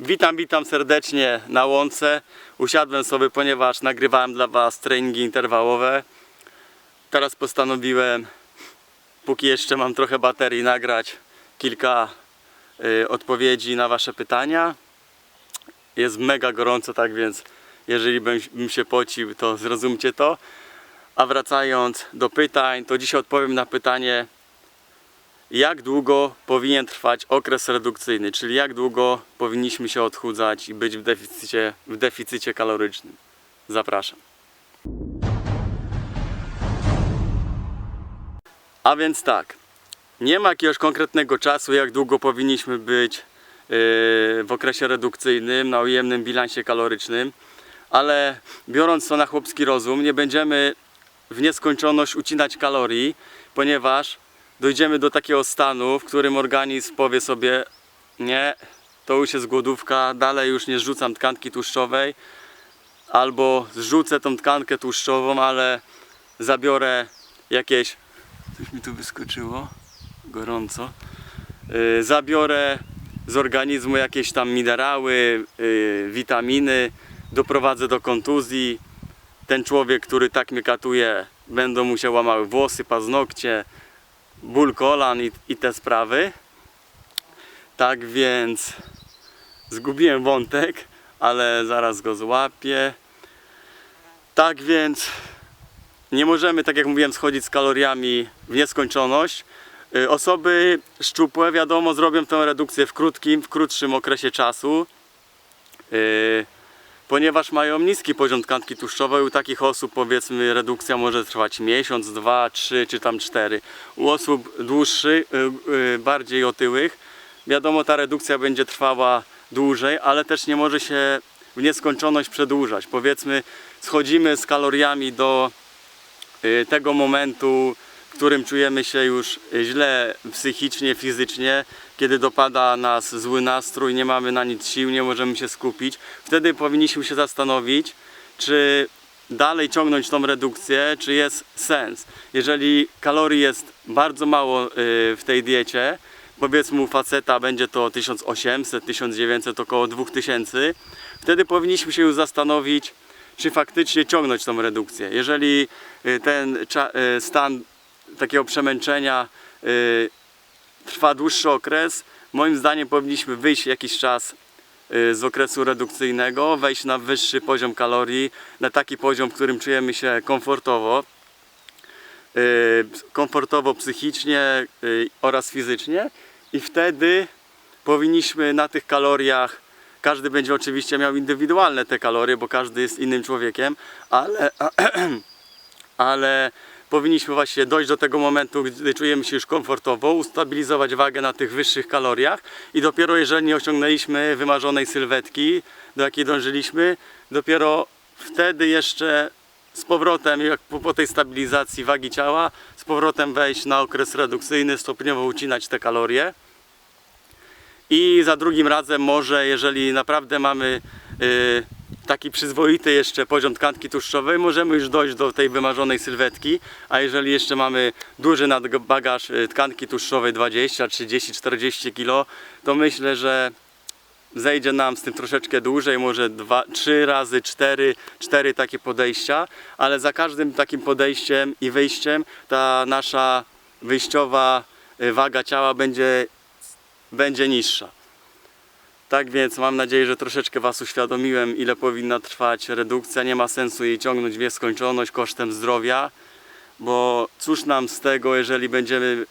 Witam, witam serdecznie na łące. Usiadłem sobie, ponieważ nagrywałem dla Was treningi interwałowe. Teraz postanowiłem, póki jeszcze mam trochę baterii, nagrać kilka y, odpowiedzi na Wasze pytania. Jest mega gorąco, tak więc jeżeli bym, bym się pocił, to zrozumcie to. A wracając do pytań, to dzisiaj odpowiem na pytanie, jak długo powinien trwać okres redukcyjny, czyli jak długo powinniśmy się odchudzać i być w deficycie, w deficycie kalorycznym. Zapraszam. A więc tak, nie ma jakiegoś konkretnego czasu, jak długo powinniśmy być yy, w okresie redukcyjnym na ujemnym bilansie kalorycznym, ale biorąc to na chłopski rozum, nie będziemy w nieskończoność ucinać kalorii, ponieważ dojdziemy do takiego stanu, w którym organizm powie sobie nie, to już jest głodówka, dalej już nie zrzucam tkanki tłuszczowej albo zrzucę tą tkankę tłuszczową, ale zabiorę jakieś coś mi tu wyskoczyło gorąco Yy, zabiorę z organizmu jakieś tam minerały, yy, witaminy, doprowadzę do kontuzji. Ten człowiek, który tak mnie katuje, będą mu się łamały włosy, paznokcie, ból kolan i, i te sprawy. Tak więc zgubiłem wątek, ale zaraz go złapię. Tak więc nie możemy, tak jak mówiłem, schodzić z kaloriami w nieskończoność. Y, Osoby szczupłe, wiadomo, zrobią tę redukcję w krótkim, w krótszym okresie czasu. Ponieważ mają niski poziom tkanki tłuszczowej, u takich osób powiedzmy redukcja może trwać miesiąc, dwa, trzy czy tam cztery. U osób dłuższych, y, y, bardziej otyłych, wiadomo ta redukcja będzie trwała dłużej, ale też nie może się w nieskończoność przedłużać. Powiedzmy schodzimy z kaloriami do y, tego momentu, którym czujemy się już źle psychicznie, fizycznie, kiedy dopada nas zły nastrój, nie mamy na nic sił, nie możemy się skupić, wtedy powinniśmy się zastanowić, czy dalej ciągnąć tą redukcję, czy jest sens. Jeżeli kalorii jest bardzo mało y, w tej diecie, powiedzmy u faceta będzie to 1800, 1900, około 2000, wtedy powinniśmy się już zastanowić, czy faktycznie ciągnąć tą redukcję. Jeżeli y, ten y, stan takiego przemęczenia y, trwa dłuższy okres, moim zdaniem powinniśmy wyjść jakiś czas y, z okresu redukcyjnego, wejść na wyższy poziom kalorii, na taki poziom, w którym czujemy się komfortowo, y, komfortowo psychicznie oraz fizycznie. I wtedy powinniśmy na tych kaloriach każdy będzie oczywiście miał indywidualne te kalorie, bo każdy jest innym człowiekiem, ale, ale powinniśmy właśnie dojść do tego momentu, gdy czujemy się już komfortowo, ustabilizować wagę na tych wyższych kaloriach i dopiero jeżeli nie osiągnęliśmy wymarzonej sylwetki, do jakiej dążyliśmy, dopiero wtedy jeszcze z powrotem, jak po, po tej stabilizacji wagi ciała, z powrotem wejść na okres redukcyjny, stopniowo ucinać te kalorie. I za drugim razem może, jeżeli naprawdę mamy y, taki przyzwoity jeszcze poziom tkanki tłuszczowej, możemy już dojść do tej wymarzonej sylwetki, a jeżeli jeszcze mamy duży nadbagaż y, tkanki tłuszczowej 20, 30, 40 kg, to myślę, że zejdzie nam z tym troszeczkę dłużej, może dwa, trzy razy, cztery, cztery takie podejścia, ale za każdym takim podejściem i wyjściem ta nasza wyjściowa y, waga ciała będzie będzie niższa. Tak więc mam nadzieję, że troszeczkę Was uświadomiłem, ile powinna trwać redukcja. Nie ma sensu jej ciągnąć w nieskończoność kosztem zdrowia, bo cóż nam z tego, jeżeli będziemy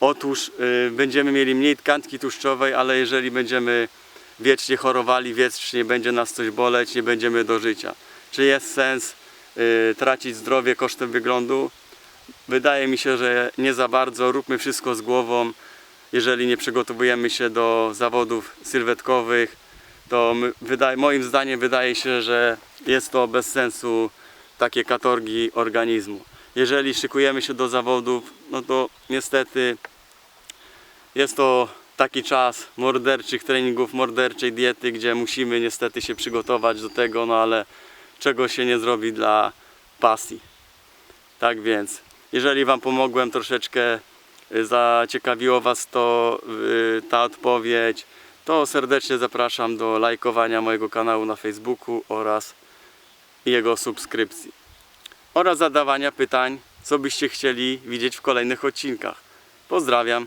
otóż y, będziemy mieli mniej tkanki tłuszczowej, ale jeżeli będziemy wiecznie chorowali, wiecznie będzie nas coś boleć, nie będziemy do życia. Czy jest sens y, tracić zdrowie kosztem wyglądu? Wydaje mi się, że nie za bardzo. Róbmy wszystko z głową jeżeli nie przygotowujemy się do zawodów sylwetkowych, to wydaje, moim zdaniem wydaje się, że jest to bez sensu takie katorgi organizmu. Jeżeli szykujemy się do zawodów, no to niestety jest to taki czas morderczych treningów, morderczej diety, gdzie musimy niestety się przygotować do tego, no ale czego się nie zrobi dla pasji. Tak więc, jeżeli Wam pomogłem troszeczkę zaciekawiło Was to, y, ta odpowiedź, to serdecznie zapraszam do lajkowania mojego kanału na Facebooku oraz jego subskrypcji. Oraz zadawania pytań, co byście chcieli widzieć w kolejnych odcinkach. Pozdrawiam.